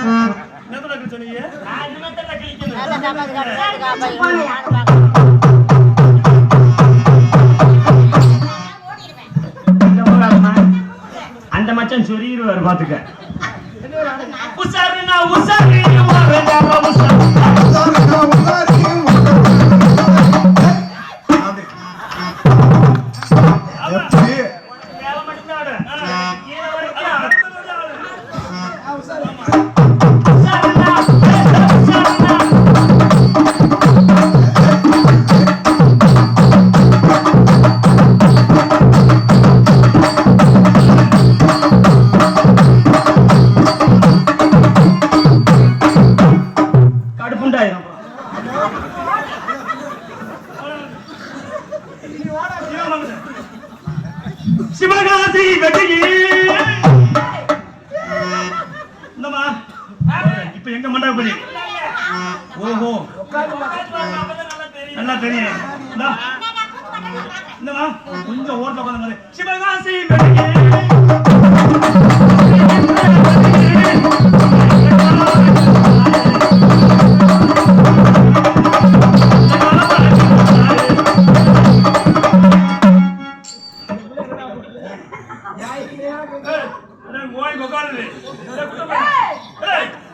என்னத்தடா சொன்னீங்க? அந்த மச்சான் சொருகிடுவாரு பாத்துக்க. சிவகாசி வெட்டியே இந்தம்மா இப்ப எங்க மண்டபம் பண்ணி ஓஹோ. நல்லா தெரியும் இந்தா. கொஞ்சம் ஓட்ட பாருங்க சிவகாசி வெட்டியே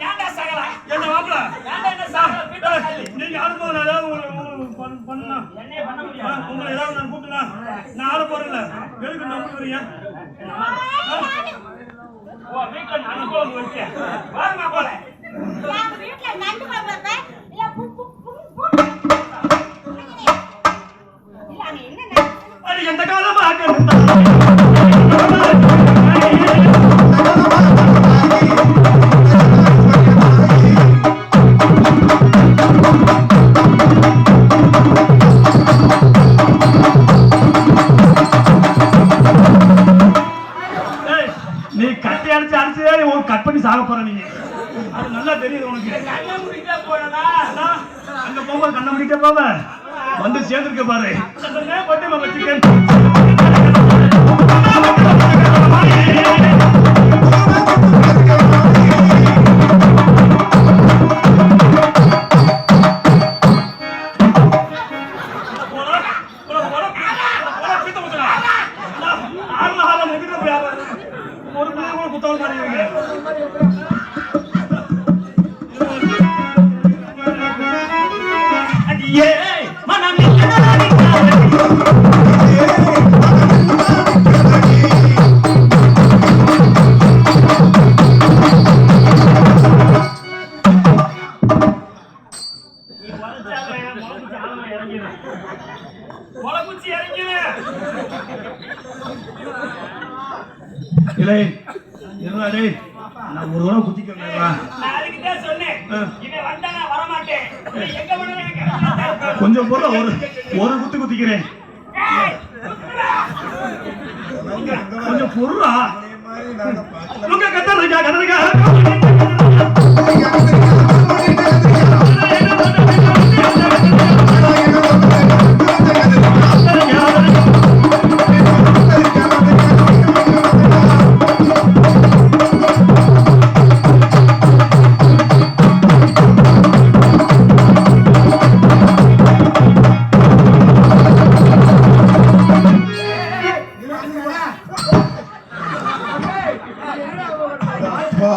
ஏன்டா சகல? என்ன மாப்பிள ஏன்டா என்ன சகல? நீங்க அனுபவம் ஏதாவது பண்ணலாம் உங்களை ஏதாவது நான் கூப்பிட்டேன் நான் ஆள போறேன்ல எதுக்கு நம்ப வரீங்க வீட்டுல அனுபவம் வச்சு. நண்டு இல்ல அது எந்த காலமா நீ கட்டி அடிச்சு அடிச்சு ஒரு கட் பண்ணி சாக போற நீங்க அது நல்லா தெரியுது உனக்கு. அங்க போகும்போது கண்ண முடிக்க போவ வந்து சேர்ந்துருக்க பாரு. பட்டு இறங்கிடு. இல்லை இருடா டேய். நான் ஒரு தடவை குத்திக்கிறேன். கொஞ்சம் பொருள ஒரு ஒரு குத்து குத்திக்கிறேன். கொஞ்சம் பொருளா? கத்தரிக்கா கத்தரிக்கா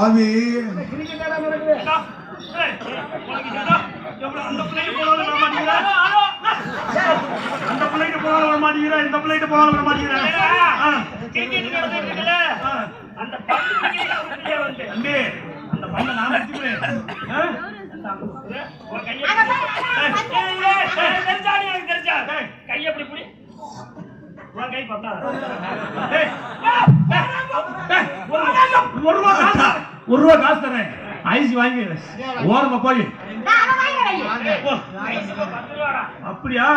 பாவி அந்த பிள்ளைக்கு போனாலும் வர மாட்டேங்கிறா அந்த பிள்ளைக்கு போனாலும் வர மாட்டேங்கிறா இந்த பிள்ளைக்கு போனாலும் வர மாட்டேங்கிறா ஆ. கிரிக்கெட் நடந்துட்டு இருக்குல்ல, ஆ. அந்த பண்ண நான் எனக்கு தெரிஞ்சா. பிடி. உன் கை. ஏய், ஏய், ஒரு ரூபா. ஒரு ரூபா காசு தரேன். ஐசி வாங்கி ஓரமா போய். அப்படியா?